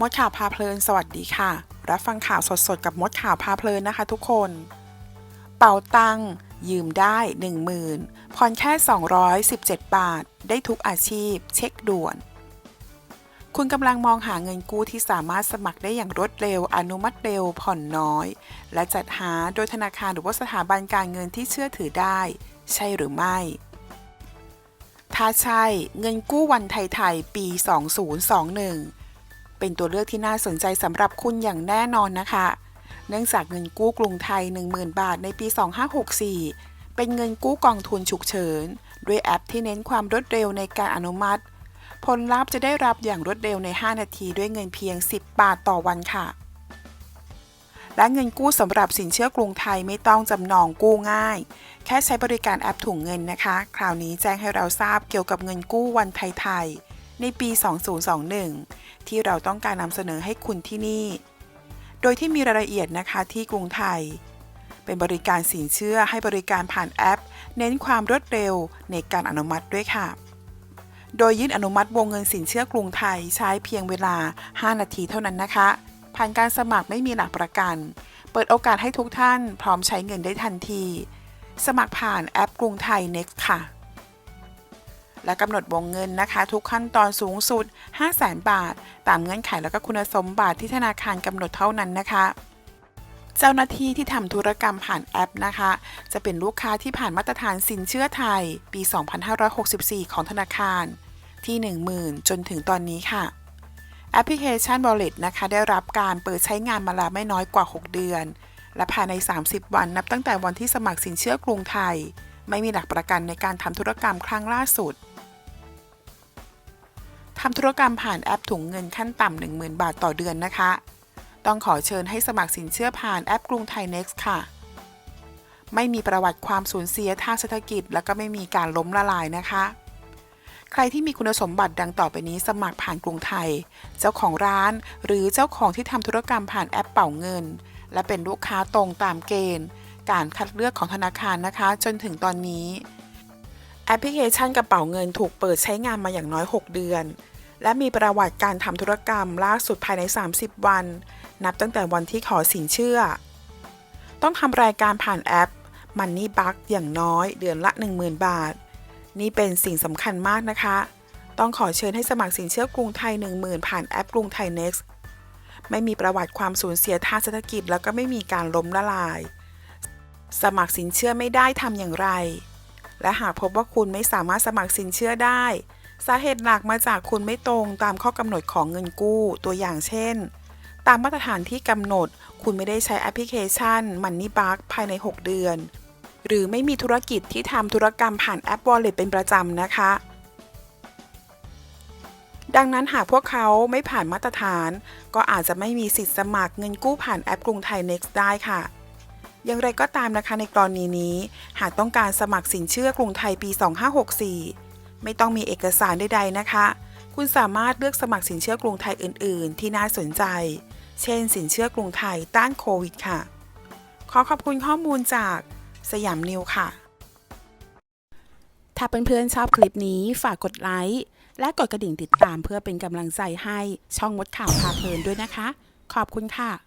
มดข่าวพาเพลิน สวัสดีค่ะ รับฟังข่าวสดๆ กับมดข่าวพาเพลินนะคะทุกคน เป่าตังยืมได้ 10,000ผ่อนแค่ 217 บาท ได้ทุกอาชีพ เช็คด่วน คุณกำลังมองหาเงินกู้ที่สามารถสมัครได้อย่างรวดเร็ว อนุมัติเร็ว ผ่อนน้อย และจัดหาโดยธนาคารหรือว่าสถาบันการเงินที่เชื่อถือได้ ใช่หรือไม่ถ้าใช่ เงินกู้วันไทย ๆ ปี 2021 เป็นตัวเลือกที่น่าสนใจสำหรับคุณอย่างแน่นอนนะคะ เนื่องจากเงินกู้กรุงไทย 10,000 บาทในปี 2564 เป็นเงินกู้กองทุนฉุกเฉิน ด้วยแอปที่เน้นความรวดเร็วในการอนุมัติ ผลลัพธ์จะได้รับอย่างรวดเร็วใน 5 นาทีด้วยเงินเพียง 10 บาทต่อวันค่ะ และเงินกู้สำหรับสินเชื่อกรุงไทยไม่ต้องจำนองกู้ง่าย แค่ใช้บริการแอปถุงเงินนะคะ คราวนี้แจ้งให้เราทราบเกี่ยวกับเงินกู้วันไทยๆ ในปี 2021 ที่เราต้องการนำเสนอให้คุณที่นี่ โดยที่มีรายละเอียดนะคะที่กรุงไทย เป็นบริการสินเชื่อให้บริการผ่านแอป เน้นความรวดเร็วในการอนุมัติด้วยค่ะ โดยยื่นอนุมัติวงเงินสินเชื่อกรุงไทยใช้เพียงเวลา 5 นาทีเท่านั้นนะคะ ผ่านการสมัครไม่มีหลักประกัน เปิดโอกาสให้ทุกท่านพร้อมใช้เงินได้ทันที สมัครผ่านแอปกรุงไทย Next ค่ะ และกำหนดวงเงินนะคะ ทุกขั้นตอนสูงสุด 500,000 บาท ตามเงื่อนไขและก็คุณสมบัติที่ธนาคารกำหนดเท่านั้นนะคะเจ้าหน้าที่ที่ทำธุรกรรมผ่านแอปนะคะ จะเป็นลูกค้าที่ผ่านมาตรฐานสินเชื่อไทย ปี 2564 ของธนาคาร ที่ 10,000 จนถึงตอนนี้ค่ะ แอปพลิเคชัน Wallet นะคะ ได้รับการเปิดใช้งานมาแล้วไม่น้อยกว่า 6 เดือน และภายใน 30 วันนับตั้งแต่วันที่สมัครสินเชื่อกรุงไทย ไม่มีหลักประกันในการทำธุรกรรมครั้งล่าสุด ทำธุรกรรมผ่านแอปถุงเงินขั้นต่ำ10,000 บาทต่อเดือนนะคะ ต้องขอเชิญให้สมัครสินเชื่อผ่านแอปกรุงไทย Next ค่ะ ไม่มีประวัติความสูญเสียทางเศรษฐกิจ และก็ไม่มีการล้มละลายนะคะ ใครที่มีคุณสมบัติดังต่อไปนี้สมัครผ่านกรุงไทย เจ้าของร้าน หรือเจ้าของที่ทำธุรกรรมผ่านแอปเป่าเงิน และเป็นลูกค้าตรงตามเกณฑ์ การคัดเลือกของธนาคารนะคะ จนถึงตอนนี้ แอปพลิเคชันกระเป๋าเงินถูกเปิดใช้งานมาอย่างน้อย 6 เดือน และมีประวัติการทำธุรกรรมล่าสุดภายใน 30 วัน นับตั้งแต่วันที่ขอสินเชื่อ ต้องทำรายการผ่านแอป Money b u g อย่างน้อยเดือนละ 10,000 บาท นี่เป็นสิ่งสำคัญมากนะคะ ต้องขอเชิญให้สมัครสินเชื่อกรุงไทย 10,000 ผ่านแอปกรุงไทย Next ไม่มีประวัติความสูญเสียทางเศรษฐกิจ แล้วก็ไม่มีการล้มละลาย สมัครสินเชื่อไม่ได้ทำอย่างไร และหากพบว่าคุณไม่สามารถสมัครสินเชื่อได้ สาเหตุหลักมาจากคุณไม่ตรงตามข้อกำหนดของเงินกู้ตัวอย่างเช่น ตามมาตรฐานที่กำหนด คุณไม่ได้ใช้แอปพลิเคชัน Money b u g ภายใน 6 เดือน หรือไม่มีธุรกิจที่ทำธุรกรรมผ่านแอป Wallet เป็นประจำนะคะ ดังนั้นหากพวกเขาไม่ผ่านมาตรฐาน ก็อาจจะไม่มีสิทธิ์สมัครเงินกู้ผ่านแอปกรุงไทย Next ได้ค่ะ อย่างไรก็ตามนะคะในกรณีนี้ หากต้องการสมัครสินเชื่อกรุงไทยปี 2564 ไม่ต้องมีเอกสารใดๆนะคะ คุณสามารถเลือกสมัครสินเชื่อกรุงไทยอื่น ๆ ที่น่าสนใจ เช่น สินเชื่อกรุงไทยต้านโควิดค่ะ ขอขอบคุณข้อมูลจากสยามนิวค่ะ ถ้าเพื่อนๆชอบคลิปนี้ฝากกดไลค์และกดกระดิ่งติดตามเพื่อเป็นกำลังใจให้ช่องมดข่าวพาเพลินด้วยนะคะ ขอบคุณค่ะ